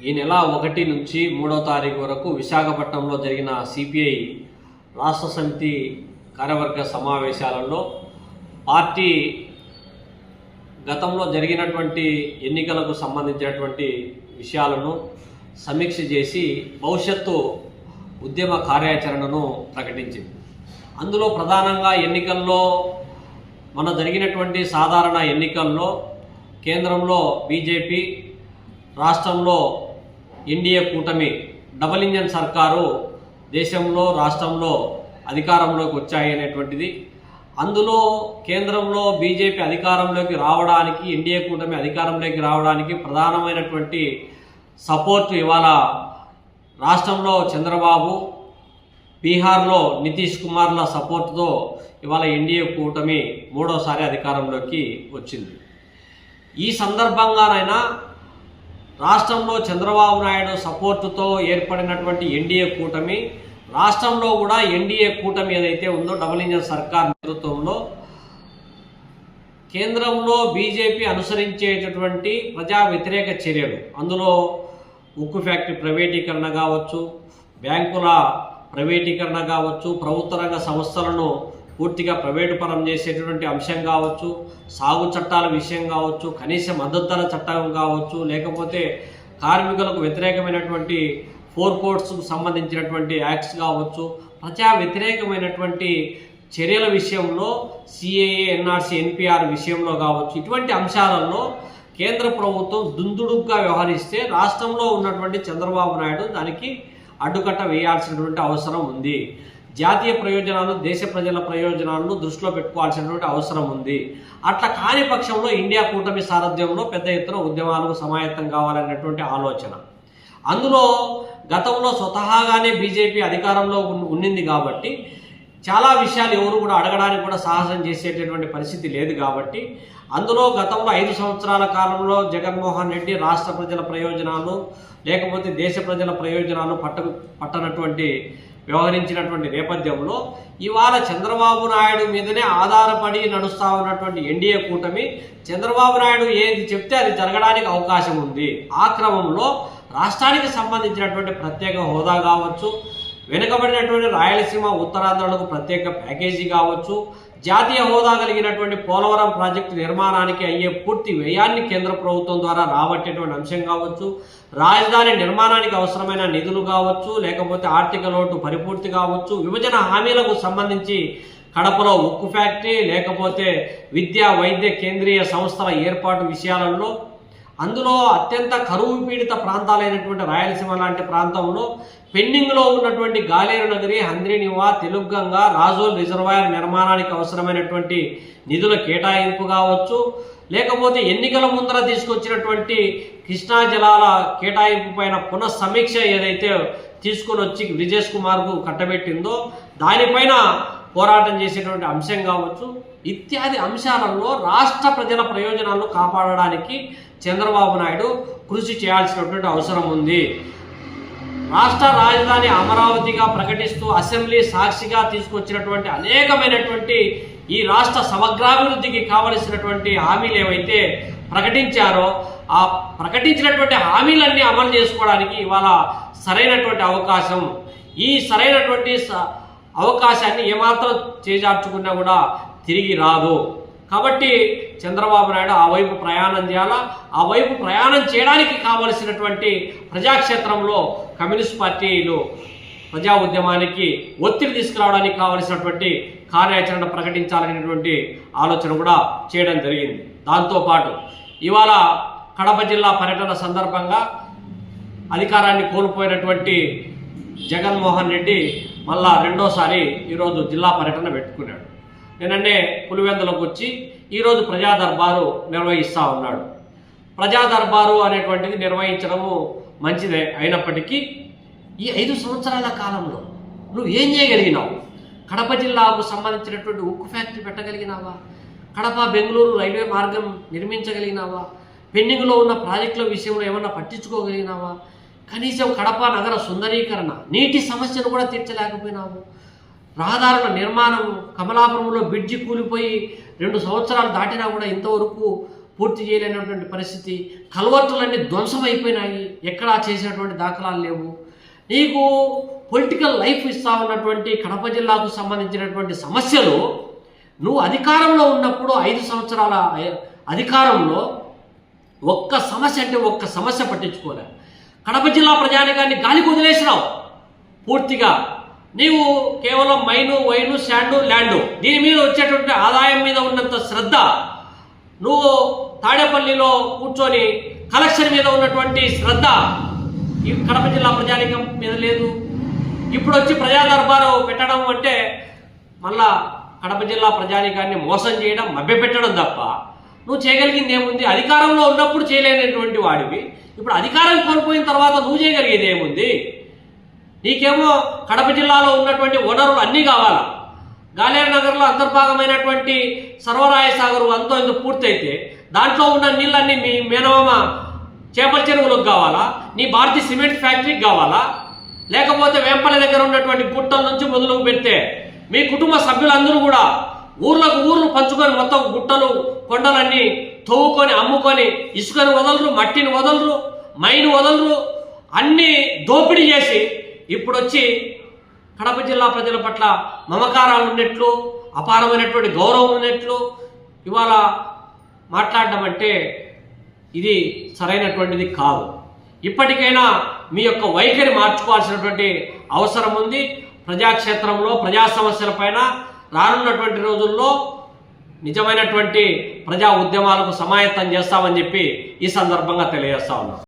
ఈ నెల ఒకటి నుంచి మూడో తారీఖు వరకు విశాఖపట్నంలో జరిగిన సిపిఐ రాష్ట్ర సమితి కార్యవర్గ సమావేశాలలో పార్టీ గతంలో జరిగినటువంటి ఎన్నికలకు సంబంధించినటువంటి విషయాలను సమీక్ష చేసి భవిష్యత్తు ఉద్యమ కార్యాచరణను ప్రకటించింది. అందులో ప్రధానంగా ఎన్నికల్లో మన జరిగినటువంటి సాధారణ ఎన్నికల్లో కేంద్రంలో బీజేపీ రాష్ట్రంలో ఎన్డీఏ కూటమి డబల్ ఇంజన్ సర్కారు దేశంలో రాష్ట్రంలో అధికారంలోకి వచ్చాయి అనేటువంటిది. అందులో కేంద్రంలో బీజేపీ అధికారంలోకి రావడానికి ఎన్డీఏ కూటమి అధికారంలోకి రావడానికి ప్రధానమైనటువంటి సపోర్ట్ ఇవాళ రాష్ట్రంలో చంద్రబాబు బీహార్లో నితీష్ కుమార్ల సపోర్ట్తో ఇవాళ ఎన్డీఏ కూటమి మూడోసారి అధికారంలోకి వచ్చింది. ఈ సందర్భంగానైనా రాష్ట్రంలో చంద్రబాబు నాయుడు సపోర్టుతో ఏర్పడినటువంటి ఎన్డీఏ కూటమి రాష్ట్రంలో కూడా ఎన్డీఏ కూటమి ఏదైతే ఉందో డబుల్ ఇంజన్ సర్కార్ నేతృత్వంలో కేంద్రంలో బీజేపీ అనుసరించేటటువంటి ప్రజా వ్యతిరేక చర్యలు. అందులో ఉక్కు ఫ్యాక్టరీ ప్రైవేటీకరణ కావచ్చు బ్యాంకుల ప్రైవేటీకరణ కావచ్చు ప్రభుత్వ రంగ సంస్థలను పూర్తిగా ప్రైవేటు పరం చేసేటటువంటి అంశం కావచ్చు సాగు చట్టాల విషయం కావచ్చు కనీస మద్దతు ధర చట్టం కావచ్చు లేకపోతే కార్మికులకు వ్యతిరేకమైనటువంటి ఫోర్ కోర్ట్స్కు సంబంధించినటువంటి యాక్ట్స్ కావచ్చు ప్రజా వ్యతిరేకమైనటువంటి చర్యల విషయంలో సిఏఏ ఎన్ఆర్సీ ఎన్పిఆర్ విషయంలో కావచ్చు ఇటువంటి అంశాలలో కేంద్ర ప్రభుత్వం దుందుడుగ్గా వ్యవహరిస్తే రాష్ట్రంలో ఉన్నటువంటి చంద్రబాబు నాయుడు దానికి అడ్డుకట్ట వేయాల్సినటువంటి అవసరం ఉంది. జాతీయ ప్రయోజనాలు దేశ ప్రజల ప్రయోజనాలను దృష్టిలో పెట్టుకోవాల్సినటువంటి అవసరం ఉంది. అట్లా కాని పక్షంలో ఇండియా కూటమి సారథ్యంలో పెద్ద ఎత్తున ఉద్యమాలకు సమాయత్తం కావాలనేటువంటి ఆలోచన. అందులో గతంలో స్వతహాగానే బీజేపీ అధికారంలో ఉండింది ఉన్నింది కాబట్టి చాలా విషయాలు ఎవరు కూడా అడగడానికి కూడా సాహసం చేసేటటువంటి పరిస్థితి లేదు కాబట్టి అందులో గతంలో ఐదు సంవత్సరాల కాలంలో జగన్మోహన్ రెడ్డి రాష్ట్ర ప్రజల ప్రయోజనాలు లేకపోతే దేశ ప్రజల ప్రయోజనాలు పట్ట పట్టనటువంటి వ్యవహరించినటువంటి నేపథ్యంలో ఇవాళ చంద్రబాబు నాయుడు మీదనే ఆధారపడి నడుస్తా ఉన్నటువంటి ఎన్డీఏ కూటమి చంద్రబాబు నాయుడు ఏది చెప్తే అది జరగడానికి అవకాశం ఉంది. ఆ క్రమంలో రాష్ట్రానికి సంబంధించినటువంటి ప్రత్యేక హోదా కావచ్చు వెనుకబడినటువంటి రాయలసీమ ఉత్తరాంధ్రలకు ప్రత్యేక ప్యాకేజీ కావచ్చు జాతీయ హోదా కలిగినటువంటి పోలవరం ప్రాజెక్టు నిర్మాణానికి అయ్యే పూర్తి వ్యయాన్ని కేంద్ర ప్రభుత్వం ద్వారా రాబట్టేటువంటి అంశం కావచ్చు రాజధాని నిర్మాణానికి అవసరమైన నిధులు కావచ్చు లేకపోతే ఆర్థిక లోటు పరిపూర్తి కావచ్చు విభజన హామీలకు సంబంధించి కడపలో ఉక్కు ఫ్యాక్టరీ లేకపోతే విద్యా వైద్య కేంద్రీయ సంస్థల ఏర్పాటు విషయాలలో అందులో అత్యంత కరువు పీడిత ప్రాంతాలైనటువంటి రాయలసీమ లాంటి ప్రాంతంలో పెండింగ్లో ఉన్నటువంటి గాలేరు నగరి హంద్రీనివా తెలుగంగ రాజోల్ రిజర్వాయర్ నిర్మాణానికి అవసరమైనటువంటి నిధుల కేటాయింపు కావచ్చు. లేకపోతే ఎన్నికల ముందర తీసుకొచ్చినటువంటి కృష్ణా జలాల కేటాయింపు పైన పునఃసమీక్ష ఏదైతే తీసుకొని వచ్చి విజేష్ కుమార్కు కట్టబెట్టిందో దానిపైన పోరాటం చేసేటువంటి అంశం కావచ్చు. ఇత్యాది అంశాలలో రాష్ట్ర ప్రజల ప్రయోజనాలను కాపాడడానికి చంద్రబాబు నాయుడు కృషి చేయాల్సినటువంటి అవసరం ఉంది. రాష్ట్ర రాజధాని అమరావతిగా ప్రకటిస్తూ అసెంబ్లీ సాక్షిగా తీసుకొచ్చినటువంటి అనేకమైనటువంటి ఈ రాష్ట్ర సమగ్రాభివృద్ధికి కావలసినటువంటి హామీలు ఏవైతే ప్రకటించారో ఆ ప్రకటించినటువంటి హామీలన్నీ అమలు చేసుకోవడానికి ఇవాళ సరైనటువంటి అవకాశం. ఈ సరైనటువంటి స- అవకాశాన్ని ఏమాత్రం చేజార్చుకున్నా కూడా తిరిగి రాదు. కాబట్టి చంద్రబాబు నాయుడు ఆ వైపు ప్రయాణం చేయాలా? ఆ వైపు ప్రయాణం చేయడానికి కావలసినటువంటి ప్రజాక్షేత్రంలో కమ్యూనిస్ట్ పార్టీలు ప్రజా ఉద్యమానికి ఒత్తిడి తీసుకురావడానికి కావలసినటువంటి కార్యాచరణ ప్రకటించాలనేటువంటి ఆలోచన కూడా చేయడం జరిగింది. దాంతోపాటు ఇవాళ కడప జిల్లా పర్యటన సందర్భంగా అధికారాన్ని కోల్పోయినటువంటి జగన్మోహన్ రెడ్డి మళ్ళా రెండోసారి ఈరోజు జిల్లా పర్యటన పెట్టుకున్నాడు. నిన్ననే పులివెందులకు వచ్చి ఈరోజు ప్రజా దర్బారు నిర్వహిస్తూ ఉన్నాడు. ప్రజా దర్బారు అనేటువంటిది నిర్వహించడము మంచిదే అయినప్పటికీ ఈ ఐదు సంవత్సరాల కాలంలో నువ్వు ఏం చేయగలిగినావు? కడప జిల్లాకు సంబంధించినటువంటి ఉక్కు ఫ్యాక్టరీ పెట్టగలిగినావా? కడప బెంగళూరు రైల్వే మార్గం నిర్మించగలిగినావా? పెండింగ్లో ఉన్న ప్రాజెక్టుల విషయంలో ఏమన్నా పట్టించుకోగలిగినావా? కనీసం కడప నగర సుందరీకరణ నీటి సమస్యను కూడా తీర్చలేకపోయినావు. రహదారుల నిర్మాణం కమలాపురంలో బ్రిడ్జి కూలిపోయి రెండు సంవత్సరాలు దాటినా కూడా ఇంతవరకు పూర్తి చేయలేనటువంటి పరిస్థితి. కలవట్టులన్నీ ధ్వంసం అయిపోయినాయి ఎక్కడా చేసినటువంటి దాఖలాలు లేవు. నీకు పొలిటికల్ లైఫ్ ఇస్తా ఉన్నటువంటి కడప జిల్లాకు సంబంధించినటువంటి సమస్యలు నువ్వు అధికారంలో ఉన్నప్పుడు ఐదు సంవత్సరాల అధికారంలో ఒక్క సమస్య అంటే ఒక్క సమస్య పట్టించుకోలే. కడప జిల్లా ప్రజానికాన్ని గాలికి వదిలేసినావు పూర్తిగా. నీవు కేవలం మైను వైను శాండు ల్యాండు. దీని మీద వచ్చేటువంటి ఆదాయం మీద ఉన్నంత శ్రద్ధ నువ్వు తాడేపల్లిలో కూర్చొని కలెక్షన్ మీద ఉన్నటువంటి శ్రద్ధ కడప జిల్లా ప్రజానికం మీద లేదు. ఇప్పుడు వచ్చి ప్రజా దర్బారు పెట్టడం అంటే మళ్ళా కడప జిల్లా ప్రజానికాన్ని మోసం చేయడం మభ్యపెట్టడం తప్ప నువ్వు చేయగలిగింది ఏముంది అధికారంలో ఉన్నప్పుడు చేయలేనటువంటి వాడివి. ఇప్పుడు అధికారం కోల్పోయిన తర్వాత నువ్వు చేయగలిగేది ఏముంది నీకేమో కడప జిల్లాలో ఉన్నటువంటి వనరులు అన్నీ కావాలా? గాలేరు నగర్లో అంతర్భాగమైనటువంటి సర్వరాయసాగర్ అంతో ఇంత పూర్తయితే దాంట్లో ఉన్న నీళ్ళన్నీ మీ మేనమామ చేపల చెరువులకు కావాలా? నీ భారతీయ సిమెంట్ ఫ్యాక్టరీకి కావాలా? లేకపోతే వేంపల్లి దగ్గర ఉన్నటువంటి గుట్టల నుంచి మొదలుకు పెడితే మీ కుటుంబ సభ్యులందరూ కూడా ఊర్లకు ఊర్లు పంచుకొని మొత్తం గుట్టలు కొండలన్నీ తవ్వుకొని అమ్ముకొని ఇసుకని వదలరు మట్టిని వదలరు మైన్ వదలరు అన్నీ దోపిడీ చేసి ఇప్పుడు వచ్చి కడప జిల్లా ప్రజల పట్ల మమకారాలు ఉన్నట్లు అపారమైనటువంటి గౌరవం ఉన్నట్లు ఇవాళ మాట్లాడడం అంటే ఇది సరైనటువంటిది కాదు. ఇప్పటికైనా మీ యొక్క వైఖరి మార్చుకోవాల్సినటువంటి అవసరం ఉంది. ప్రజాక్షేత్రంలో ప్రజా సమస్యలపైన రానున్నటువంటి రోజుల్లో నిజమైనటువంటి ప్రజా ఉద్యమాలకు సమాయత్తం చేస్తామని చెప్పి ఈ సందర్భంగా తెలియజేస్తా ఉన్నాం.